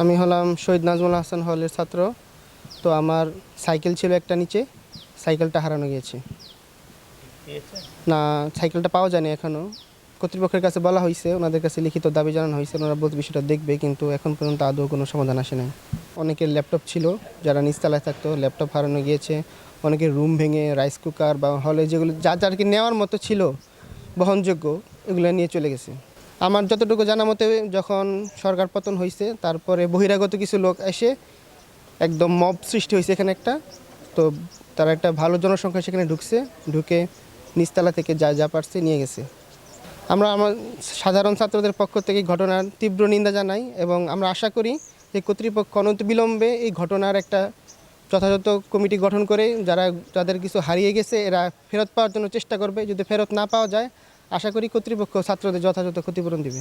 আমি হলাম শহীদ নাজমুল হাসান হলের ছাত্র। তো আমার সাইকেল ছিল একটা নিচে, সাইকেলটা হারানো গিয়েছে। না, সাইকেলটা পাওয়া যায়নি এখনও কর্তৃপক্ষের কাছে বলা হয়েছে ওনাদের কাছে লিখিত দাবি জানানো হয়েছে ওনারা বলতে বিষয়টা দেখবে, কিন্তু এখন পর্যন্ত আদৌ কোনো সমাধান আসে নাই। অনেকের ল্যাপটপ ছিল, যারা নিচতলায় থাকতো, ল্যাপটপ হারানো গিয়েছে। অনেকের রুম ভেঙে রাইস কুকার বা হলে যেগুলো, যা, যার কি নেওয়ার মতো ছিল, বহনযোগ্য, এগুলো নিয়ে চলে গেছে। আমার যতটুকু জানা মতে যখন সরকার পতন হয়েছে তারপরে বহিরাগত কিছু লোক এসে একদম মব সৃষ্টি হয়েছে এখানে একটা। তো তারা একটা ভালো জনসংখ্যা সেখানে ঢুকছে, ঢুকে নিচতলা থেকে যা যা পারছে নিয়ে গেছে। আমরা আমার সাধারণ ছাত্রদের পক্ষ থেকে ঘটনার তীব্র নিন্দা জানাই এবং আমরা আশা করি যে কর্তৃপক্ষ অনন্ত অনতিবিলম্বে এই ঘটনার একটা যথাযথ কমিটি গঠন করে, যারা, যাদের কিছু হারিয়ে গেছে, এরা ফেরত পাওয়ার জন্য চেষ্টা করবে। যদি ফেরত না পাওয়া যায় আশা করি কর্তৃপক্ষ ছাত্রদের যথাযথ ক্ষতিপূরণ দিবে।